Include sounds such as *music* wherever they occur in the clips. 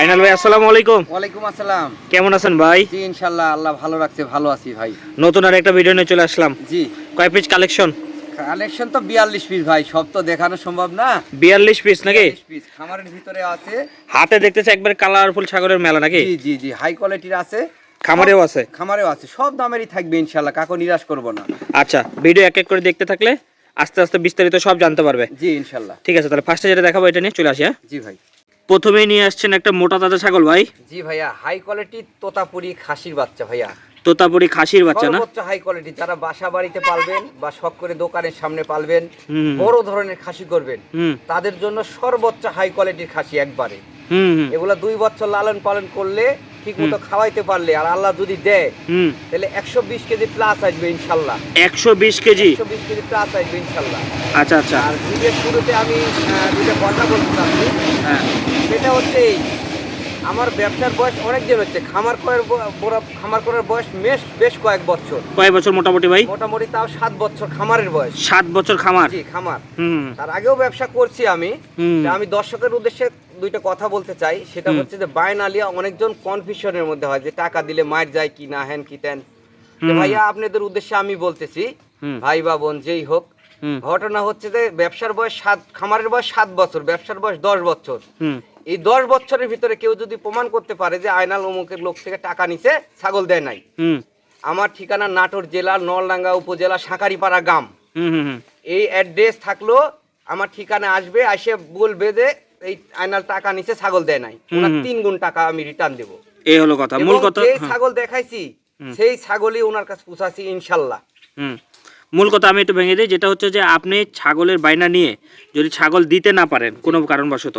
আইনাল ভাই আসসালামু আলাইকুম। ওয়ালাইকুম আসসালাম। কেমন আছেন ভাই? জি ইনশাল্লাহ আল্লাহ ভালো রাখছে ভালো আছি ভাই। নতুন আর একটা ভিডিও নিয়ে চলে আসলাম। জি। কয় পিস কালেকশন কালেকশন তো বিয়াল্লিশ পিস ভাই সব তো দেখানো সম্ভব না। বিয়াল্লিশ পিস নাকি? 42 পিস খামারের ভিতরে আছে। হাতে দেখতেছে একবার কালারফুল সাগরের মেলা নাকি? জি জি জি হাই কোয়ালিটির আছে। খামারেও আছে? খামারেও আছে সব দামেরই থাকবে ইনশাল্লাহ কাকো নিরাশ করব না। আচ্ছা ভিডিও এক এক করে দেখতে থাকলে আস্তে আস্তে বিস্তারিত সব জানতে পারবে। জি ইনশাল্লাহ ঠিক আছে তাহলে ফার্স্টে যেটা দেখাবো এটা নিয়ে চলে আসি হ্যাঁ? জি ভাই। প্রথমেই নিয়ে আসছেন একটা মোটা তাজা ছাগল ভাই। জি ভাইয়া হাই কোয়ালিটির তোতাপুরি খাসির বাচ্চা ভাইয়া। তোতাপুরি খাসির বাচ্চা না? সর্বোচ্চ হাই কোয়ালিটি যারা বাসা বাড়িতে পালবেন বা শখ করে দোকানের সামনে পালবেন বড় ধরনের খাসি করবেন তাদের জন্য সর্বোচ্চ হাই কোয়ালিটির খাসি একবারে। এগুলা দুই বছর লালন পালন করলে ঠিক মতো খাওয়াইতে পারলে আর আল্লাহ যদি দেয় তাহলে একশো বিশ কেজি প্লাস আসবে ইনশাল্লাহ। একশো বিশ কেজি? একশো বিশ কেজি প্লাস আসবে ইনশাল্লাহ। আচ্ছা আচ্ছা। আর ভিডিওর শুরুতে আমি দুটো কথা বলতে চাচ্ছি। হ্যাঁ। সেটা হচ্ছে এই। আমার ব্যবসার বয়স অনেক দিন হচ্ছে। খামার করার বড়- খামার করার বয়স বেশ বেশ কয়েক বছর। কয়েক বছর মোটামুটি ভাই? মোটামুটি তাও সাত বছর খামারের বয়স। সাত বছর খামার? জি খামার। হুম। তার আগেও ব্যবসা করছি আমি। আমি দর্শকের উদ্দেশ্যে দুইটা কথা বলতে চাই। সেটা হচ্ছে যে বাইন আলিয়া অনেকজন কনফিউশনের মধ্যে হয় যে টাকা দিলে মায়ের যায় কি না হেন কি তেন। ভাইয়া আপনাদের উদ্দেশ্যে আমি বলতেছি। ভাই বা বোন যেই হোক ঘটনা হচ্ছে যে ব্যবসার বয়স সাত খামারের বয়স সাত বছর ব্যবসার বয়স দশ বছর। এই দশ বছরের ভিতরে কেউ যদি প্রমাণ করতে পারে যে আয়নাল অমুকের লোক থেকে টাকা নিছে ছাগল দেয় নাই। আমার ঠিকানা নাটোর জেলার নলডাঙ্গা উপজেলা সাঁকারিপাড়া গ্রাম। এই অ্যাড্রেস থাকল আমার ঠিকানা আসবে এসে বলবে যে এই আয়নাল টাকা নিচে ছাগল দেয় নাই। ওনার তিন গুণ টাকা আমি রিটার্ন দেবো। এই হলো কথা মূল কথা যেই হ্যাঁ, ছাগল দেখাইছি সেই ছাগলই ওনার কাছে পুষাছি ইনশাল্লাহ। মূল কথা আমি একটু ভেঙে দিই যেটা হচ্ছে যে আপনি ছাগলের বাইনা নিয়ে যদি ছাগল দিতে না পারেন কোনো কারণবশত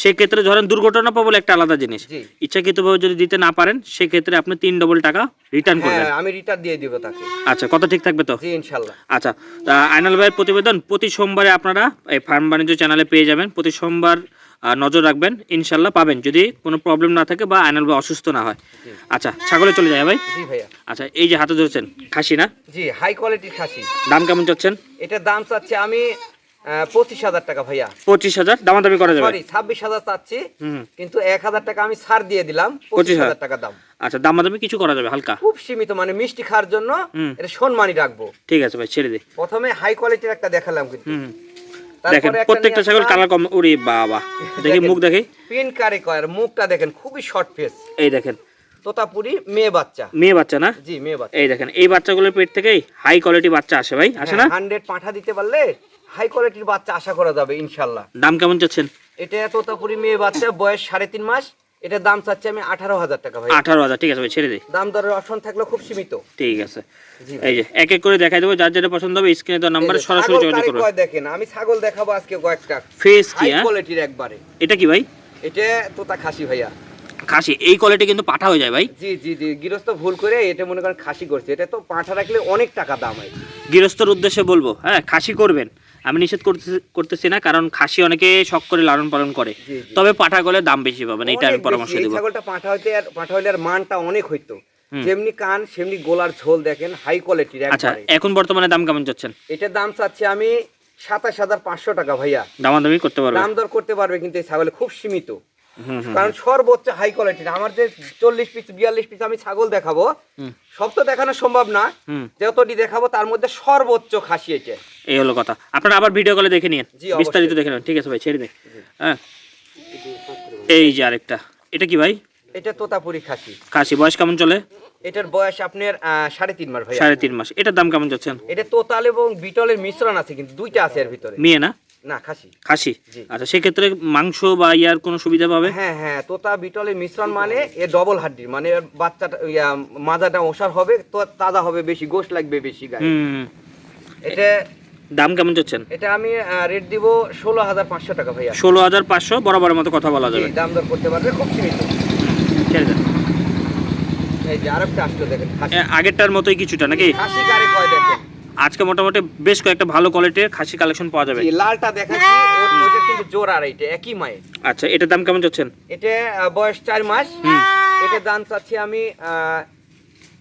সেক্ষেত্রে ধরেন দুর্ঘটনা পাবলে একটা আলাদা জিনিস। ইচ্ছাকৃতভাবে যদি দিতে না পারেন সেক্ষেত্রে আপনি তিন ডবল টাকা রিটার্ন করবেন। হ্যাঁ আমি রিটার্ন দিয়ে দিব তাকে। আচ্ছা কথা ঠিক থাকবে তো? জি ইনশাল্লাহ। আচ্ছা তা আইনাল ভাইয়ের প্রতিবেদন প্রতি সোমবারে আপনারা এই ফার্ম বাণিজ্য চ্যানেলে পেয়ে যাবেন। প্রতি সোমবার নজর রাখবেন ইনশাল্লাহ পাবেন। যদি কোনো প্রবলেম না থাকে বা আইনাল ভাই অসুস্থ না হয়। আচ্ছা ছাগলে চলে যায় ভাই? জি ভাইয়া। আচ্ছা এই যে হাতে ধরেছেন খাসি না? জি হাই কোয়ালিটির খাসি। দাম কেমন চাচ্ছেন? এটার দাম চাচ্ছি আমি পঁচিশ হাজার টাকা ভাইয়া। পঁচিশ হাজার দামাদামি করা যাবে? সরি ছাব্বিশ হাজার চাচ্ছি কিন্তু এক হাজার টাকা আমি ছাড় দিয়ে দিলাম পঁচিশ 25,000 হাজার। টাকা দাম। আচ্ছা দামাদামি কিছু করা যাবে হালকা? খুব সীমিত মানে মিষ্টি খাওয়ার জন্য এটা সম্মানই রাখব। ঠিক আছে ভাই ছেড়ে দিই প্রথমে হাই কোয়ালিটির একটা দেখালাম কিন্তু। দেখেন প্রত্যেকটা ছাগল কালার কম উড়ি বাবা। দেখি মুখ দেখি। পিন কারে কয় মুখটা দেখেন খুবই শর্ট ফেস এই দেখেন। তোতাপুরি মেয়ে বাচ্চা। মেয়ে বাচ্চা না? জি মেয়ে বাচ্চা। এই দেখেন এই বাচ্চাগুলোর পেট থেকেই হাই কোয়ালিটি বাচ্চা আসে ভাই আসে না? হান্ড্রেড পাঠা দিতে পারলে হাই কোয়ালিটির বাচ্চা আশা করা যাবে ইনশাল্লাহ দাম কেমন চাচ্ছেন? এটা তোতাপুরি মেয়ে বাচ্চা বয়স সাড়ে তিন মাস। এটার দাম চাচ্ছি আমি আঠারো হাজার টাকা ভাই। আঠারো হাজার ঠিক আছে ভাই ছেড়ে দিই দাম দরের অপশন থাকলে খুব সীমিত। ঠিক আছে। এই যে এক এক করে দেখাই দেবো যার যেটা পছন্দ হবে স্ক্রিনে দেওয়া নাম্বারে সরাসরি যোগাযোগ করুন। দেখেন আমি ছাগল দেখাবো আজকে কয়েকটা। ফেস কি হ্যাঁ? কোয়ালিটির একবারে। এটা কি ভাই? এটা তোতা খাসি ভাইয়া। খাসি এই কোয়ালিটি কিন্তু পাঠা হয়ে যায় ভাই। জি জি জি গৃহস্থ ভুল করে এটা মনে করেন খাসি করছে। এটা তো পাঁঠা রাখলে অনেক টাকা দাম হয়। গৃহস্থর উদ্দেশ্যে বলব হ্যাঁ খাসি করবেন। আমি নিষেধ করতেছি না কারণ খাসি অনেকে শখ করে লালন পালন করে। তবে পাঠা করলে দাম বেশি পাবেন এটা আমি পরামর্শ। দিব। ছাগলটা পাঁঠা হইতে আর পাঁঠা হইলে আর মানটা অনেক হইতো। যেমনি কান সেমনি গোলার ঝোল দেখেন হাই কোয়ালিটির আচ্ছা এখন বর্তমানে দাম কেমন চাচ্ছেন? এটার দাম চাচ্ছি আমি সাতাশ হাজার পাঁচশো টাকা ভাইয়া। দামাদামি করতে পারবেন দাম দর করতে পারবে কিন্তু এই ছাগলে খুব সীমিত। কারণ সর্বোচ্চ হাই কোয়ালিটির আমার যে চল্লিশ পিস বিয়াল্লিশ পিস আমি ছাগল দেখাবো সব তো দেখানো সম্ভব না। যতটি দেখাবো তার মধ্যে সর্বোচ্চ খাসি এটা। এই হলো কথা। আপনারা আবার ভিডিও কলে দেখে নিন বিস্তারিত দেখে নেন। ঠিক আছে ভাই ছেড়ে দিন। হ্যাঁ। এই যে আরেকটা। এটা কি ভাই? এটা তোতাপুরি খাসি। খাসি। বয়স কেমন চলে? এটার বয়স আপনার সাড়ে তিন মাস ভাইয়া। সাড়ে তিন মাস। এটার দাম কেমন যাচ্ছেন এটা তোতাল এবং বিটলের মিশ্রণ আছে কিন্তু দুইটা আছে এর ভিতরে। মেয়ে না? না খাসি। খাসি? আচ্ছা সেক্ষেত্রে মাংস বা ইয়ার কোনো সুবিধা পাবে? হ্যাঁ হ্যাঁ তোতা বিটলের মিশ্রণ মানে এ ডবল হাড্ডির মানে বাচ্চাটা মাজাটা ওষার হবে তো তাজা হবে বেশি গোশ লাগবে বেশি গায়ে। এটা দাম কেমন চাচ্ছেন? এটা আমি রেট দিব ষোলো হাজার পাঁচশো টাকা ভাইয়া। ষোলো হাজার পাঁচশো বরাবরের মতো কথা বলা যাবে। দাম দর করতে পারবে খুব সীমিত। ছেড়ে দেন। এই যে আরেকটা আসলো দেখেন খাসি। এ, আগেরটার মতোই কিছুটা নাকি? খাসি গাড়ি কয় দেখেন? আজকে মোটামুটি বেশ কয়েকটা ভালো কোয়ালিটির খাসি কালেকশন পাওয়া যাবে। এই লালটা দেখাচ্ছি ওর- ওইটা কিন্তু জোর আর এইটা একই মায়ের। আচ্ছা এটার দাম কেমন চাচ্ছেন? এটা বয়স চার মাস। হুম এটা দাম চাচ্ছি আমি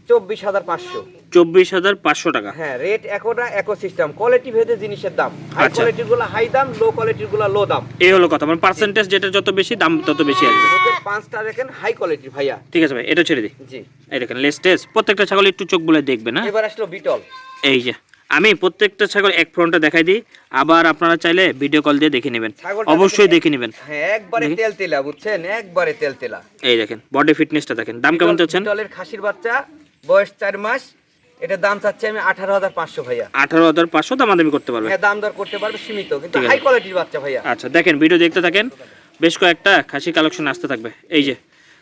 চব্বিশ হাজার পাঁচশো। চব্বিশ হাজার পাঁচশো টাকা। হ্যাঁ রেট একটা একো সিস্টেম কোয়ালিটি ভেদে জিনিসের দাম। হাই। কোয়ালিটিরগুলো হাই দাম লো কোয়ালিটিরগুলো লো দাম। এই হলো কথা মানে পার্সেন্টেজ যেটা যত বেশি দাম তত বেশি আসবে। পাঁচটা দেখেন হাই কোয়ালিটি ভাইয়া। ঠিক আছে ভাই এটা ছেড়ে দিই। জি। এই দেখেন লেস্টেস প্রত্যেকটা ছাগল একটু চোখ বলে দেখবেন হ্যাঁ? এবার আসলো বিটল এই যে আমি প্রত্যেকটা ছাগল এক ফ্রন্টে দেখাই দিই আবার আপনারা চাইলে ভিডিও কল দিয়ে দেখে নেবেন। অবশ্যই দেখে- নেবেন। হ্যাঁ একবারে। তেল তেলা বুঝছেন? একবারে তেল তেলা। এই দেখেন বডি ফিটনেসটা দেখেন দাম কেমন চাচ্ছেন? বিটলের খাসির বাচ্চা বয়স চার মাস এটার দাম চাচ্ছি আমি আঠারো হাজার পাঁচশো ভাইয়া। আঠারো হাজার পাঁচশো দাম দামি করতে পারবে? হ্যাঁ দাম দর করতে পারবে সীমিত কিন্তু হাই কোয়ালিটির বাচ্চা ভাইয়া। আচ্ছা দেখেন ভিডিও দেখতে থাকেন বেশ কয়েকটা খাসি কালেকশন আসতে থাকবে। এই যে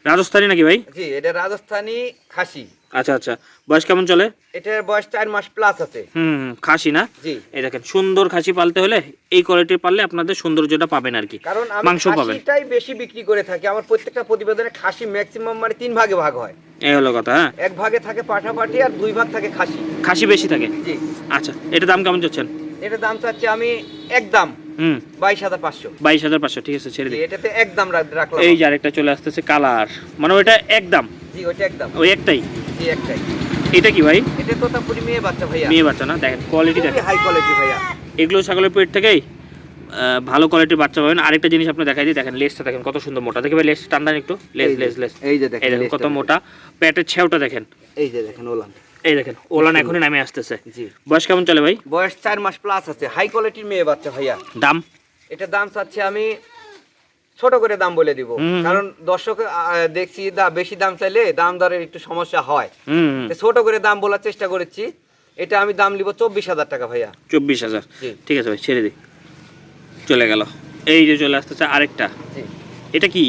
রাজস্থানী নাকি ভাই? জি এটা রাজস্থানী খাসি। আচ্ছা আচ্ছা। বয়স কেমন চলে? এটার বয়স চার মাস প্লাস আছে। হুম খাসি না? জি। এই দেখেন সুন্দর খাসি পালতে হলে এই কোয়ালিটির পারলে আপনাদের সৌন্দর্যটা পাবেন আর কি। কারণ মাংস পাবেন। খাসিটাই বেশি বিক্রি করে থাকি। আমার প্রত্যেকটা প্রতিবেদনে খাসি ম্যাক্সিমাম মানে তিন ভাগে ভাগ হয়। এই হলো কথা হ্যাঁ? এক ভাগে থাকে পাঠাপাঠি আর দুই ভাগ থাকে খাসি। খাসি বেশি থাকে? জি। আচ্ছা এটা দাম কেমন চাচ্ছেন? এটার দাম চাচ্ছি আমি একদম হুম। ঠিক আছে ছেড়ে দিই এটাতে একদম রাখলাম। এই যে আরেকটা চলে আসতেছে কালার। মানে একদম জি ওইটা একদম ওই একটাই? জি একটাই। এটা কি ভাই? এটা তোতাপুরি মেয়ে বাচ্চা ভাইয়া। মেয়ে বাচ্চা না? দেখেন কোয়ালিটি দেখেন। হাই কোয়ালিটি ভাইয়া। এগুলো ছাগলের পেট থেকেই ভালো কোয়ালিটির বাচ্চা পাবেন। আরেকটা জিনিস আপনি দেখাই দিই দেখেন লেসটা দেখেন কত সুন্দর মোটা। দেখে ভাই লেস টান্দান একটু। লেস লেস লেস এই যে দেখেন কত মোটা। পেটের ছেউটা দেখেন। এই যে দেখেন ওলান। এই দেখেন ওলান এখনই নামে আসতেছে। জি। বয়স কেমন চলে ভাই? বয়স চার মাস প্লাস আছে হাই কোয়ালিটির মেয়ে বাচ্চা ভাইয়া। দাম? এটার দাম চাচ্ছি আমি ছোট করে দাম বলে দিব। কারণ দর্শক দেখছি দা বেশি দাম চাইলে দাম দরের একটু সমস্যা হয়। ছোট করে দাম বলার চেষ্টা করেছি। এটা আমি দাম নিব চব্বিশ হাজার টাকা ভাইয়া। চব্বিশ হাজার? ঠিক আছে ভাই ছেড়ে দিই চলে গেল। এই যে চলে আসতেছে আরেকটা। জি। এটা কি?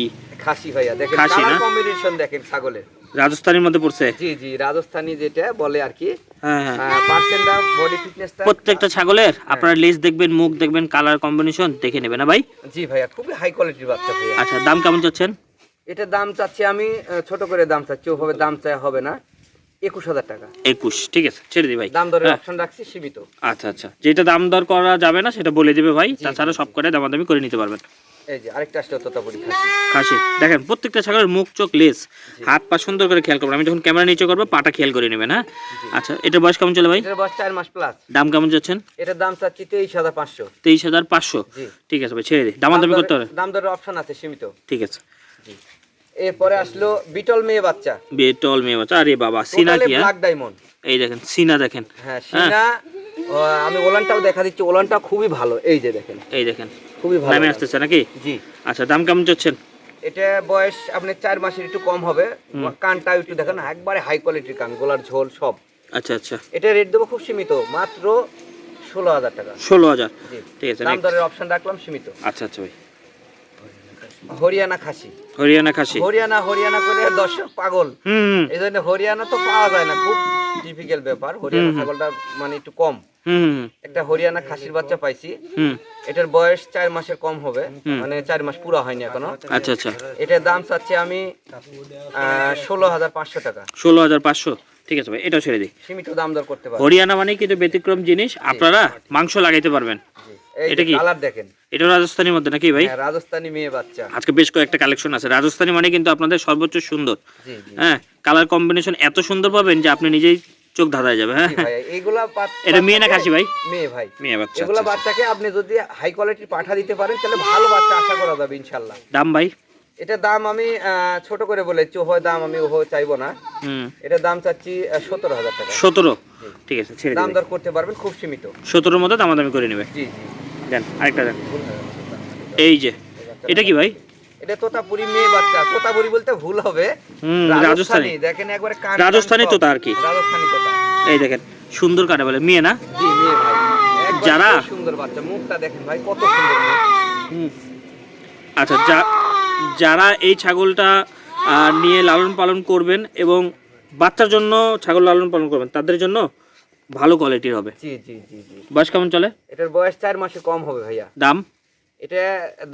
খাসি ভাইয়া দেখেন কম্বিনেশন দেখেন ছাগলের। রাজস্থানের মধ্যে পড়ছে? জি জি রাজস্থানি যেটা বলে আর কি। হ্যাঁ হ্যাঁ। বডি ফিটনেসটা প্রত্যেকটা ছাগলের আপনারা লেস দেখবেন মুখ দেখবেন কালার কম্বিনেশন দেখে নেবেন না ভাই? জি ভাইয়া খুবই হাই কোয়ালিটির বাচ্চা ভাইয়া। আচ্ছা দাম কেমন চাচ্ছেন? এটার দাম চাচ্ছি আমি ছোট করে দাম চাচ্ছি ওভাবে দাম চাই হবে না। একুশ হাজার টাকা। একুশ ঠিক আছে ছেড়ে দিই ভাই। দাম দরের হ্যাঁ, অপশন রাখছি সীমিত। আচ্ছা আচ্ছা। যেটা দাম দর করা যাবে না সেটা বলে দিবে ভাই। তাছাড়া সব করে দামাদামি করে নিতে পারবেন। এই যে আরেকটা আসলে তোতাপুরি খাসি। খাসি। দেখেন প্রত্যেকটা ছাগলের মুখ চোখ লেস হাত পা সুন্দর করে খেয়াল করবেন। আমি যখন ক্যামেরা নিচে করব পাটা খেয়াল করে নেবেন হ্যাঁ? আচ্ছা এটার বয়স কেমন চলে ভাই? এটার বয়স চার মাস প্লাস দাম কেমন যাচ্ছেন? এটার দাম চাচ্ছি তেইশ হাজার পাঁচশো। তেইশ হাজার পাঁচশো? ঠিক আছে ভাই ছেড়ে দিই দামাদামি করতে হবে। দাম দরের অপশন আছে সীমিত। ঠিক আছে। এরপরে আসলো বিটল মেয়ে বাচ্চা। বেটল মেয়ে বাচ্চা আরে বাবা সিনা কি হ্যাঁ? ব্ল্যাক ডায়মন্ড এই দেখেন সিনা দেখেন। হ্যাঁ সিনা আমি ওলানটাও দেখা দিচ্ছি ওলানটা খুবই ভালো। এই যে দেখেন। এই দেখেন। খুবই ভালো নামে আসতেছে নাকি? জি। আচ্ছা দাম কেমন চাচ্ছেন? এটা বয়স আপনার চার মাসের একটু কম হবে। কানটা একটু দেখেন একবারে হাই কোয়ালিটির কান গোলার ঝোল সব। আচ্ছা আচ্ছা। এটা রেট দেবো খুব সীমিত মাত্র ষোলো হাজার টাকা। ষোলো হাজার? ঠিক আছে দাম দরের অপশন রাখলাম সীমিত। আচ্ছা আচ্ছা ভাই। হরিয়ানা খাসি। হরিয়ানা খাসি? হরিয়ানা হরিয়ানা করে দর্শক পাগল। এই জন্য হরিয়ানা তো পাওয়া যায় না খুব ডিফিকাল্ট ব্যাপার। হরিয়ানা ছাগলটা মানে একটু কম। একটা হরিয়ানা খাসির বাচ্চা পাইছি। এটার বয়স চার মাসের কম হবে। মানে চার মাস পুরো হয়নি এখনও। আচ্ছা আচ্ছা। এটার দাম চাচ্ছি আমি ষোলো হাজার পাঁচশো টাকা। ষোলো হাজার পাঁচশো। ঠিক আছে ভাই এটাও ছেড়ে দিই। সীমিত দাম দর করতে পারব। হরিয়ানা মানে কিন্তু ব্যতিক্রম জিনিস। আপনারা মাংস লাগাইতে পারবেন। এটা কি? কালার দেখেন। এটা রাজস্থানের মধ্যে নাকি ভাই? হ্যাঁ, রাজস্থানী মেয়ে বাচ্চা। আজকে বেশ কয়েকটা কালেকশন আছে। রাজস্থানী মানে কিন্তু আপনাদের সর্বোচ্চ সুন্দর। হ্যাঁ কালার কম্বিনেশন এত সুন্দর পাবেন যে আপনি নিজেই চোখ ধাঁধায় যাবে হ্যাঁ? এইগুলা এটা মেয়ে না খাসি ভাই? মেয়ে ভাই। মেয়ে বাচ্চা এগুলা আচ্ছা, আচ্ছা। বাচ্চাকে আপনি যদি হাই কোয়ালিটির পাঠা দিতে পারেন তাহলে ভালো বাচ্চা আশা করা যাবে ইনশাল্লাহ দাম ভাই? এটার দাম আমি ছোট করে বলেছি ওহ দাম আমি ওহ চাইব না। হুম। এটার দাম চাচ্ছি সতেরো হাজার টাকা। সতেরো? ঠিক আছে ছেড়ে দাম দর করতে পারবেন খুব সীমিত। সতেরোর মধ্যে দামাদামি করে নেবে। জি জি। দেন আরেকটা দেন। এই যে এটা কি ভাই? এটা তোতাপুরি মেয়ে বাচ্চা। তোতাপুরি বলতে ভুল হবে। রাজস্থানী। দেখেন একবারে রাজস্থানী। তোতা আর কি। রাজস্থানী তোতা। এই দেখেন সুন্দর কাটা বলে। মেয়ে না? জি মেয়ে ভাই। যারা- সুন্দর বাচ্চা। মুখটা দেখেন ভাই কত সুন্দর আচ্ছা যা যারা এই ছাগলটা নিয়ে লালন পালন করবেন এবং বাচ্চার জন্য ছাগল লালন পালন করবেন তাদের জন্য ভালো কোয়ালিটির হবে। জি জি জি জি। বয়স কেমন চলে? এটার বয়স চার মাসে কম হবে ভাইয়া। দাম? এটা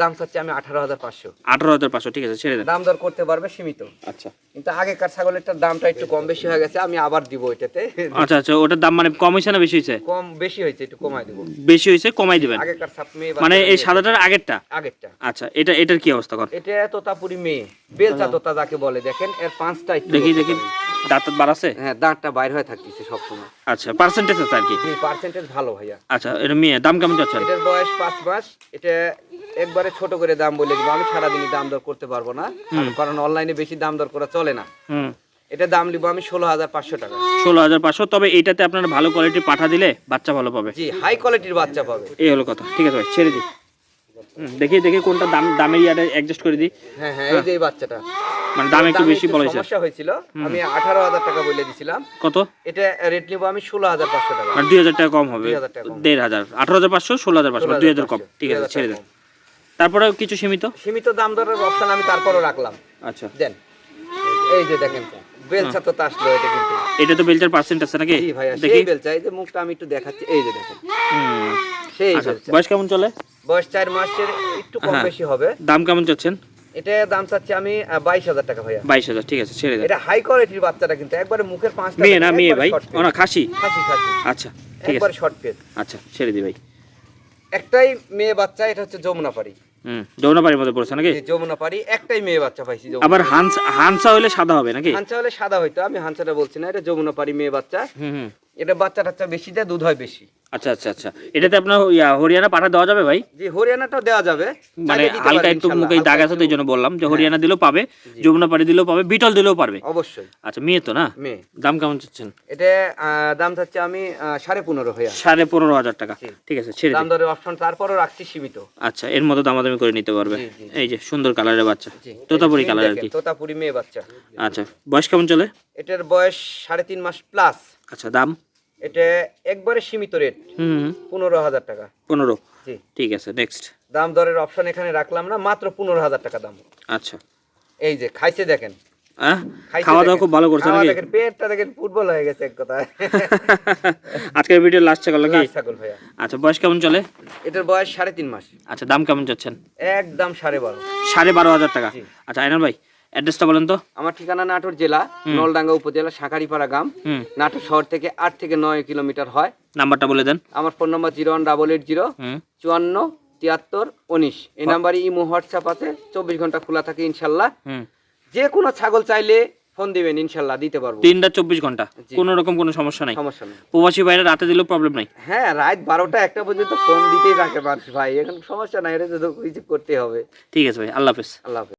দাম চাচ্ছি আমি আঠারো হাজার পাঁচশো। আঠারো হাজার পাঁচশো ঠিক আছে ছেড়ে দেন। দাম দর করতে পারবে সীমিত। আচ্ছা। কিন্তু আগেকার ছাগলেরটার দামটা একটু কম বেশি হয়ে গেছে আমি আবার দিব এটাতে। আচ্ছা আচ্ছা ওটার দাম মানে কম হয়েছে না বেশি হয়েছে? কম বেশি হয়েছে একটু কমাই দিব। বেশি হয়েছে কমাই দিবেন। আগেকার সাপ মেয়ে মানে এই সাদাটার আগেরটা? আগেরটা। আচ্ছা এটা এটার কি অবস্থা কর? এটা তোতাপুরি মেয়ে বেলচা তোতা যাকে বলে দেখেন এর পাঁচটা দেখি দেখি। দাঁত বার আছে? হ্যাঁ দাঁতটা বাইর হয়ে থাকতেছে সবসময়। আচ্ছা পার্সেন্টেজ আছে আর কি? পার্সেন্টেজ ভালো ভাইয়া। আচ্ছা এটা মেয়ে দাম কেমন চাচ্ছেন এটার বয়স পাঁচ মাস। এটা একবারে ছোট করে দাম বলে দিব। আমি সারাদিনই দাম দর করতে পারব না। কারণ অনলাইনে বেশি দাম দর করা চলে না। হুম। এটা দাম নিব আমি ষোলো হাজার পাঁচশো টাকা। ষোলো হাজার পাঁচশো। তবে এইটাতে আপনারা ভালো কোয়ালিটির পাঠা দিলে বাচ্চা ভালো পাবে। জি হাই কোয়ালিটির বাচ্চা পাবে। এই হলো কথা। ঠিক আছে ভাই ছেড়ে দিই। দেখি দেখি কোনটা দাম দামের ইয়াটা অ্যাডজাস্ট করে দিই। হ্যাঁ হ্যাঁ এই যে বাচ্চাটা। মানে দাম একটু বেশি বলা সমস্যা হয়েছিল। আমি আঠারো হাজার টাকা বলে দিছিলাম। কত? এটা রেট নিব আমি ষোলো হাজার পাঁচশো টাকা। কম হবে। 2000 টাকা কম। হাজার। পাঁচশো দুই হাজার কম। ঠিক আছে ছেড়ে দেন। তারপরে কিছু সীমিত? সীমিত দাম দরের অপশন আমি তারপরও রাখলাম। আচ্ছা। দেন। এই যে দেখেন বেলচা তো আসলো এটা কিন্তু। এটা তো বেলচার পার্সেন্ট আছে নাকি? জি দেখি। বেলচা এই যে মুখটা আমি একটু দেখাচ্ছি। এই যে দেখেন। হুম। সেই আচ্ছা বয়স কেমন চলে? বয়স চার মাসের একটু কম হ্যাঁ। বেশি হবে। দাম কেমন চাচ্ছেন? এটা দাম চাচ্ছি আমি বাইশ হাজার টাকা ভাইয়া। বাইশ হাজার ঠিক আছে ছেড়ে এটা হাই কোয়ালিটির বাচ্চাটা কিন্তু একবারে মুখের পাঁচটা মেয়ে না মেয়ে ভাই? short ও না খাসি? খাসি খাসি। আচ্ছা ঠিক একবারে শর্ট পেজ আচ্ছা ছেড়ে দিই ভাই। একটাই মেয়ে বাচ্চা এটা হচ্ছে যমুনা পাড়ি। হুম যৌনাপাড়ির মধ্যে পড়ছে নাকি? একটাই মেয়ে বাচ্চা পাইছি যমুনা আবার হানসা হানসা হলে সাদা হবে নাকি? হলে সাদা হইতো আমি বলছি না এটা যমুনাপাড়ি মেয়ে বাচ্চা। হুম এটা বাচ্চা টাচ্চা বেশি দেয় দুধ হয় বেশি। আচ্ছা আচ্ছা আচ্ছা। এটাতে আপনার ইয়া, হরিয়ানা পাঠা দেওয়া যাবে ভাই? জি হরিয়ানাটাও দেওয়া যাবে। মানে হালকা একটু মুখে দাগ আছে তো এই জন্য বললাম হ্যাঁ। যে হরিয়ানা দিলেও পাবে যমুনা পাড়ি দিলেও পাবে বিটল দিলেও পারবে। অবশ্যই। আচ্ছা মেয়ে তো না? মেয়ে। দাম কেমন চাচ্ছেন? এটা দাম চাচ্ছি আমি সাড়ে পনেরো হইয়া। সাড়ে পনেরো হাজার টাকা। ঠিক আছে ছেড়ে দাম দরের অপশন তারপরও রাখছি সীমিত। আচ্ছা এর মধ্যে দামাদামি করে নিতে পারবে। এই যে সুন্দর কালারের বাচ্চা। তোতাপুরি কালার আর কি। তোতাপুরি মেয়ে বাচ্চা। আচ্ছা বয়স কেমন চলে? এটার বয়স সাড়ে তিন মাস প্লাস আচ্ছা দাম? এটা একবারে সীমিত রেট পনেরো হাজার টাকা। পনেরো। জি। ঠিক আছে নেক্সট দাম দরের অপশন এখানে রাখলাম না মাত্র পনেরো হাজার টাকা দাম। আচ্ছা। এই যে খাইছে দেখেন। খাওয়া দাওয়া খুব ভালো করছে নাকি? দেখেন পেটটা দেখেন ফুটবল হয়ে গেছে এক কথায়। *laughs* আজকের ভিডিও লাস্ট ছাগল নাকি? ছাগল ভাইয়া। আচ্ছা বয়স কেমন চলে? এটার বয়স সাড়ে তিন মাস। আচ্ছা দাম কেমন চাচ্ছেন একদম সাড়ে বারো। সাড়ে বারো হাজার টাকা। আচ্ছা আইনাল ভাই অ্যাড্রেসটা বলেন তো। আমার ঠিকানা নাটোর জেলা নলডাঙ্গা উপজেলা শাঁখারিপাড়া গ্রাম। নাটোর শহর থেকে আট থেকে নয় কিলোমিটার হয়। নাম্বারটা বলে দেন। আমার phone number zero one double eight zero চুয়ান্ন তিয়াত্তর উনিশ। এই নাম্বারে ইমো হোয়াটসঅ্যাপ আছে চব্বিশ ঘণ্টা খোলা থাকে ইনশাল্লাহ। যে কোনো ছাগল চাইলে ফোন দিবেন ইনশাল্লাহ দিতে পারব। তিনটা চব্বিশ ঘণ্টা। কোনো রকম কোনো সমস্যা নাই। সমস্যা নেই। প্রবাসী বাইরে রাতে দিলেও প্রবলেম নাই। হ্যাঁ রাত বারোটা একটা পর্যন্ত ফোন দিতেই থাকে মানুষ ভাই। এখন সমস্যা নাই এটা তো রিসিভ করতে হবে। ঠিক আছে ভাই আল্লাহ হাফেজ। আল্লাহ হাফেজ।